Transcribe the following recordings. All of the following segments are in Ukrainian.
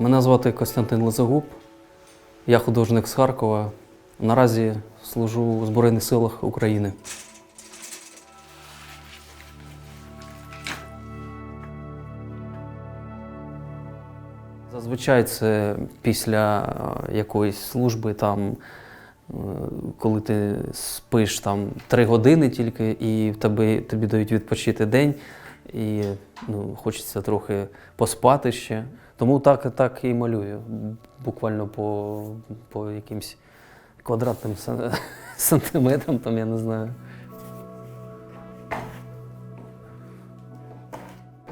Мене звати Костянтин Лизагуб. Я художник з Харкова. Наразі служу у Збройних силах України. Зазвичай це після е, якоїсь служби, там, е, коли ти спиш там три години тільки, і тебе, тобі дають відпочити день, і ну, хочеться трохи поспати ще. Тому так, так і малюю, буквально по, по якимсь квадратним сантиметрам, там, я не знаю.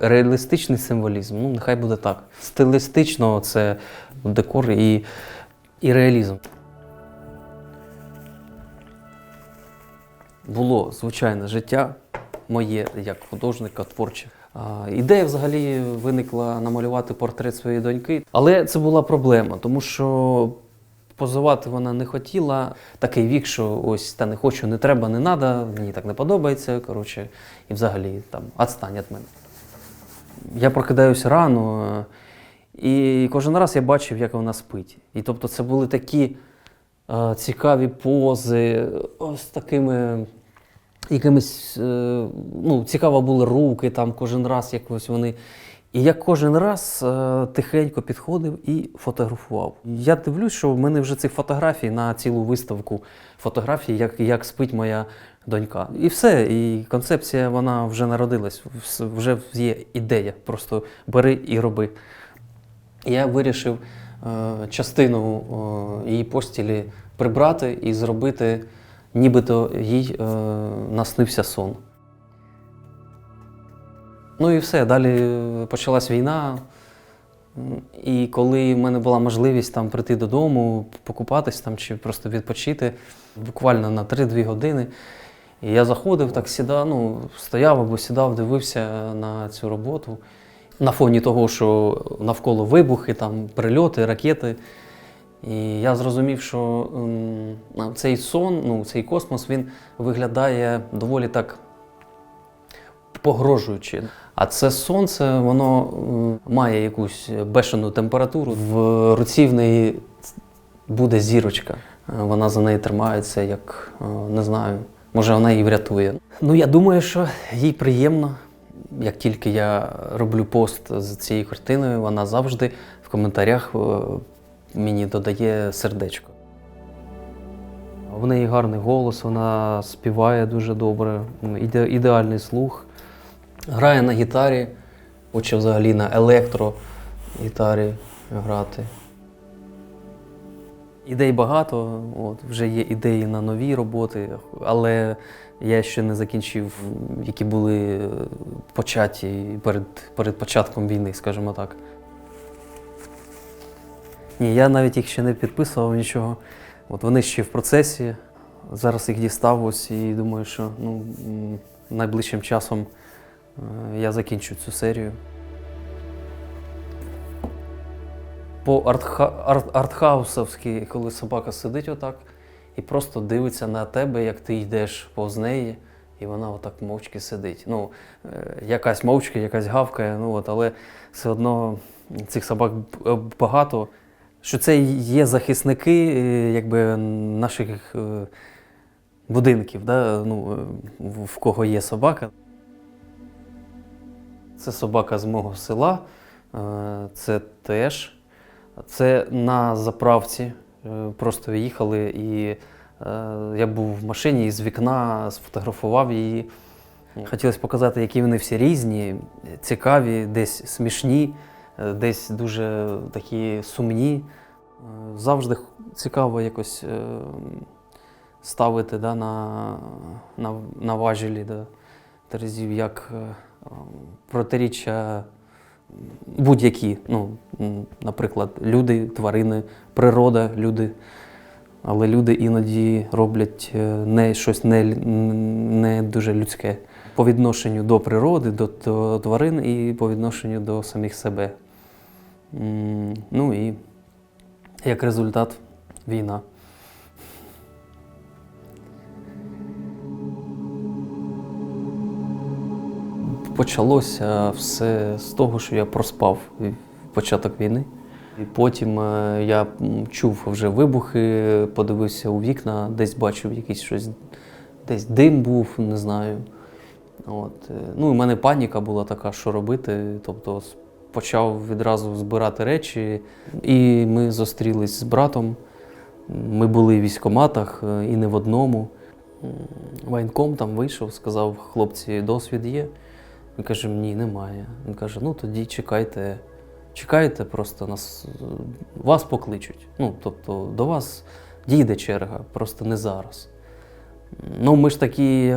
Реалістичний символізм, ну нехай буде так. Стилістично це декор і, і реалізм. Було звичайне життя моє як художника, творче. Ідея взагалі виникла намалювати портрет своєї доньки, але це була проблема, тому що позувати вона не хотіла. Такий вік, що ось та не хочу, не треба, не треба, мені так не подобається. Коротше, і взагалі там відстань від мене. Я прокидаюся рано, і кожен раз я бачив, як вона спить. І тобто це були такі е, цікаві пози, ось такими якимись, е, ну, цікаво були руки там кожен раз, якось вони. І я кожен раз е, тихенько підходив і фотографував. Я дивлюсь, що в мене вже цих фотографій на цілу виставку фотографій, як, як спить моя донька. І все. І концепція вона вже народилась, вже є ідея. Просто бери і роби. Я вирішив е, частину її постілі прибрати і зробити, нібито їй е, наснився сон. Ну і все. Далі почалась війна. І коли в мене була можливість там прийти додому, покупатись там чи просто відпочити, буквально на 3-2 години. І я заходив, так сідав, ну, стояв або сідав, дивився на цю роботу. На фоні того, що навколо вибухи, там, прильоти, ракети. І я зрозумів, що ем, цей сон, ну, цей космос, він виглядає доволі так погрожуючи. А це сонце, воно м, має якусь бешену температуру. В руці в неї буде зірочка. Е, Вона за неї тримається, як е, не знаю, може вона її врятує. Ну я думаю, що їй приємно. Як тільки я роблю пост з цією картиною, вона завжди в коментарях е, мені додає сердечко. В неї гарний голос, вона співає дуже добре, іде, ідеальний слух. Грає на гітарі, хоче взагалі на електрогітарі грати. Ідей багато, от, вже є ідеї на нові роботи, але я ще не закінчив, які були е, початі перед, перед початком війни, скажімо так. Ні, я навіть їх ще не підписував нічого. От вони ще в процесі. Зараз їх дістав ось і думаю, що ну, найближчим часом е, я закінчу цю серію. По артха- арт- артхаусовськи, коли собака сидить отак і просто дивиться на тебе, як ти йдеш повз неї, і вона отак мовчки сидить. Ну, е, якась мовчки, якась гавкає, ну от, але все одно цих собак е, багато. Що це є захисники е, якби, наших е, будинків, да? ну, е, в- кого є собака. Це собака з мого села, це теж. Це на заправці. Просто їхали, і я був в машині і з вікна сфотографував її. Хотілося показати, які вони всі різні, цікаві, десь смішні, десь дуже такі сумні. Е, Завжди цікаво якось е, ставити да, на, на, на важелі да, терезів, як е, протиріччя будь-які. Ну, наприклад, люди, тварини, природа, люди. Але люди іноді роблять не щось не, не дуже людське по відношенню до природи, до, до тварин і по відношенню до самих себе. Ну і як результат війна. Почалося все з того, що я проспав початок війни. І потім е, я чув вже вибухи, подивився у вікна, десь бачив якийсь щось, десь дим був, не знаю. От. е, Ну, в мене паніка була така, що робити. Тобто почав відразу збирати речі, і ми зустрілись з братом. Ми були в військкоматах е, і не в одному. М, Воєнком там вийшов, сказав, хлопці, досвід є. Ми кажемо, ні, немає. Він каже, ну тоді чекайте, чекайте, просто нас вас покличуть. Ну, тобто до вас дійде черга, просто не зараз. Ну, ми ж такі е,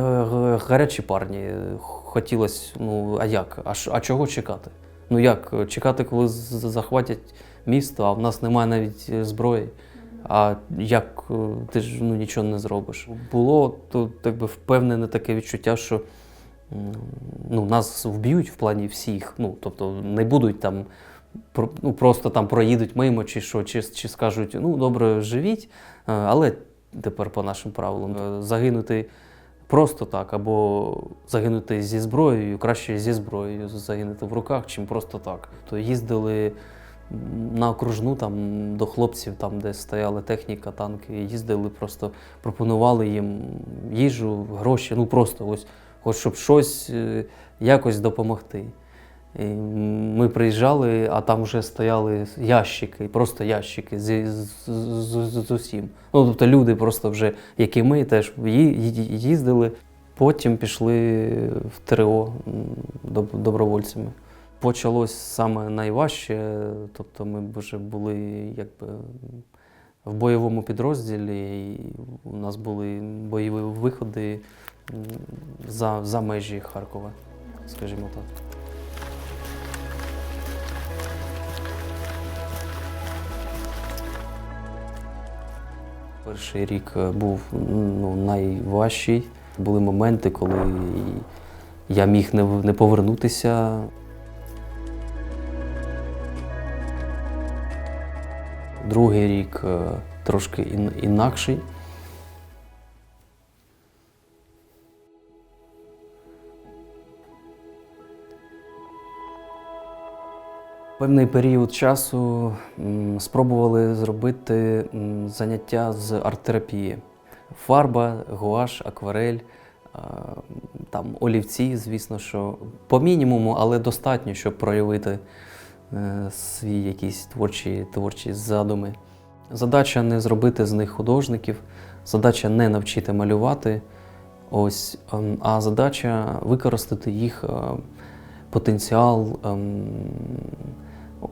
гарячі парні. Хотілося, ну, а як? А, а чого чекати? Ну як? Чекати, коли захватять місто, а в нас немає навіть е, зброї. А як е, ти ж ну, нічого не зробиш? Було тут якби впевнене таке відчуття, що ну, нас вб'ють в плані всіх. Ну, тобто не будуть там ну, просто там проїдуть мимо, чи що, чи, чи скажуть, ну добре, живіть, е, але тепер по нашим правилам е, загинути просто так, або загинути зі зброєю, краще зі зброєю загинути в руках, чим просто так. То їздили на окружну там до хлопців, там, де стояла техніка, танки, їздили, просто пропонували їм їжу, гроші, ну просто ось, хоч щоб щось е, якось допомогти. І ми приїжджали, а там вже стояли ящики, просто ящики з, з, з, з, усім. Ну, тобто люди просто вже, як і ми, теж їздили. Потім пішли в ТРО добровольцями. Почалось саме найважче, тобто ми вже були якби в бойовому підрозділі, і у нас були бойові виходи за, за межі Харкова, скажімо так. Перший рік е, був ну, найважчий. Були моменти, коли я міг не, повернутися. Другий рік е, трошки інакший. Певний період часу спробували зробити заняття з арт-терапії. Фарба, гуаш, акварель, там олівці, звісно, що по мінімуму, але достатньо, щоб проявити е, свої якісь творчі, творчі задуми. Задача не зробити з них художників, задача не навчити малювати, ось, ем, а задача використати їх е, потенціал ем,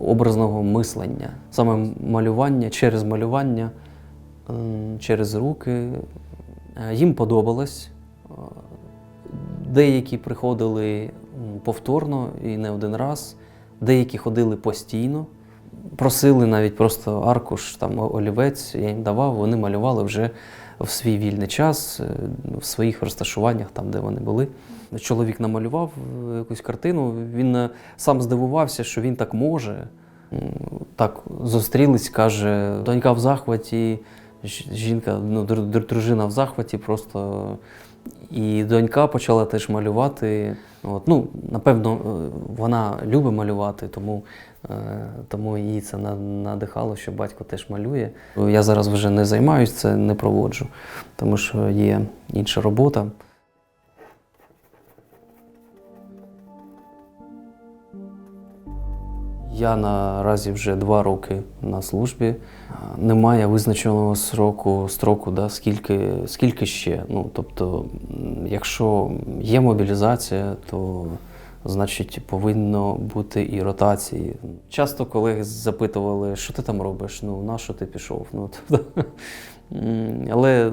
образного мислення. Саме малювання через малювання, через руки. Е, Їм подобалось. Е, Деякі приходили повторно і не один раз, деякі ходили постійно. Просили навіть просто аркуш, там олівець, я їм давав, вони малювали вже в свій вільний час, е, в своїх розташуваннях, там, де вони були. Чоловік намалював е, якусь картину, він е, сам здивувався, що він так може. Так зустрілись, каже, донька в захваті, жінка, ну, дру- дру- дружина в захваті просто. І донька почала теж малювати. От, ну, напевно, вона любить малювати, тому, тому її це надихало, що батько теж малює. Я зараз вже не займаюся, це не проводжу, тому що є інша робота. Я наразі вже два роки на службі. Немає визначеного сроку, строку, да, скільки, скільки ще. Ну, тобто, якщо є мобілізація, то значить повинно бути і ротації. Часто колеги запитували, що ти там робиш? Ну, на що ти пішов? Ну, тобто, але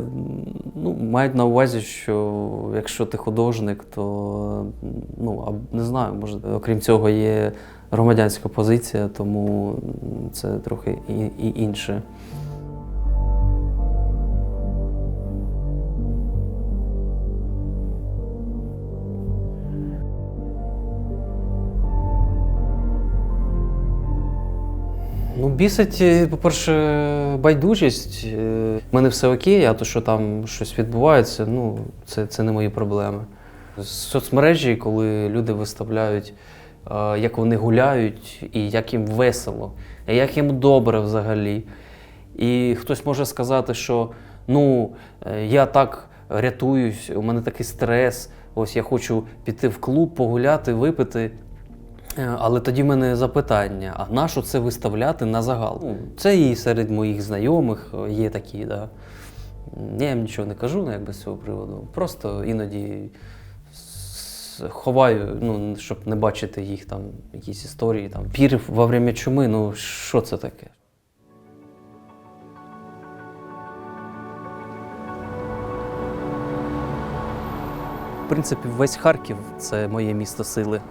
ну, мають на увазі, що якщо ти художник, то ну, а не знаю, може, окрім цього, є громадянська позиція, тому це трохи і, і інше. Бісить, е, по-перше, байдужість. Е, В мене все окей, а то, що там щось відбувається, ну, це, це не мої проблеми. Соцмережі, коли люди виставляють е, як вони гуляють і як їм весело, і як їм добре взагалі. І хтось може сказати, що ну, е, я так рятуюсь, у мене такий стрес, ось я хочу піти в клуб, погуляти, випити. Е, Але тоді в мене запитання: а нащо це виставляти на загал? Ну, Це і серед моїх знайомих е, є такі, да. Я їм нічого не кажу ну, якби, з цього приводу. Просто іноді ховаю, ну, щоб не бачити їх там, якісь історії. Там. Пір во время чуми, ну що це таке? В принципі, весь Харків це моє місто сили.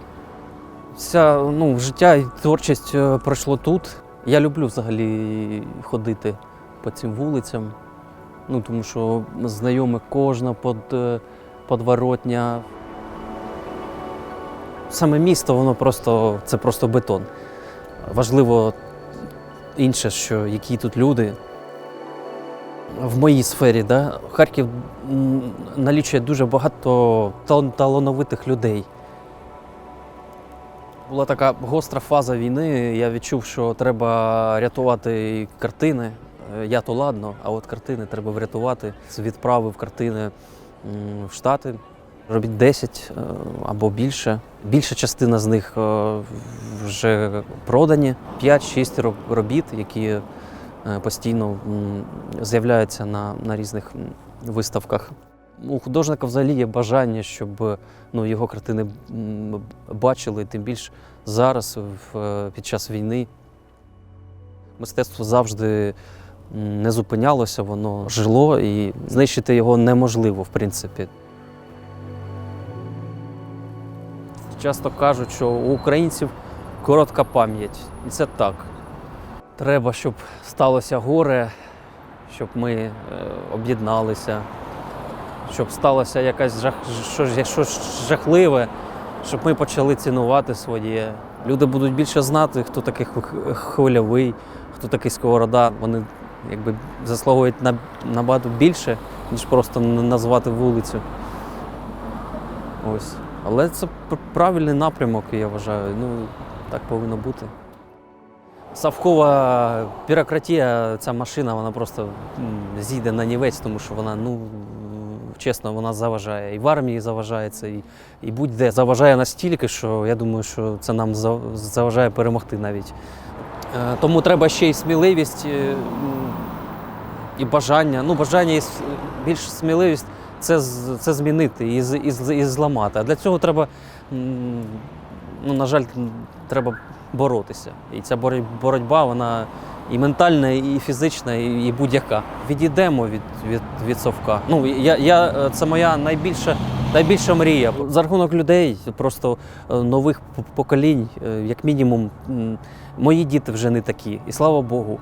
Вся ну, життя і творчість е, пройшло тут. Я люблю взагалі ходити по цим вулицям, ну, тому що знайоме кожна под, е, подворотня. Саме місто, воно просто це просто бетон. Важливо інше, що які тут люди. В моїй сфері, да, Харків налічує дуже багато талановитих людей. Була така гостра фаза війни. Я відчув, що треба рятувати картини. Е, Я то ладно, а от картини треба врятувати. Відправив картини в Штати. Робіть 10 е, або більше. Більша частина з них е, вже продані. 5-6 робіт, які постійно з'являються на, на різних виставках. У художника взагалі є бажання, щоб ну, його картини бачили, тим більш зараз, е, під час війни. Мистецтво завжди не зупинялося, воно жило і знищити його неможливо, в принципі. Часто кажуть, що у українців коротка пам'ять. І це так. Треба, щоб сталося горе, щоб ми е, об'єдналися, щоб сталося якась жах, щось, щось жахливе, щоб ми почали цінувати своє. Люди будуть більше знати, хто такий хвильовий, хто такий сковорода. Вони якби заслуговують на, набагато більше, ніж просто назвати вулицю. Ось. Але це правильний напрямок, я вважаю. Ну, так повинно бути. Савкова бюрократія, ця машина, вона просто зійде на нівець, тому що вона, ну чесно, вона заважає. І в армії заважає це, і, і будь-де заважає настільки, що я думаю, що це нам заважає перемогти навіть. Е, Тому треба ще й сміливість е, і бажання. Ну, бажання і більш сміливість це, це змінити і, і, і зламати. А для цього треба, ну, на жаль, треба боротися. І ця боротьба, вона і ментальна, і фізична, і, будь-яка. Відійдемо від, від, від совка. Ну, я, я, е, це моя найбільша, найбільша мрія. За рахунок людей, просто е, нових поколінь, е, як мінімум, мої діти вже не такі. І слава Богу.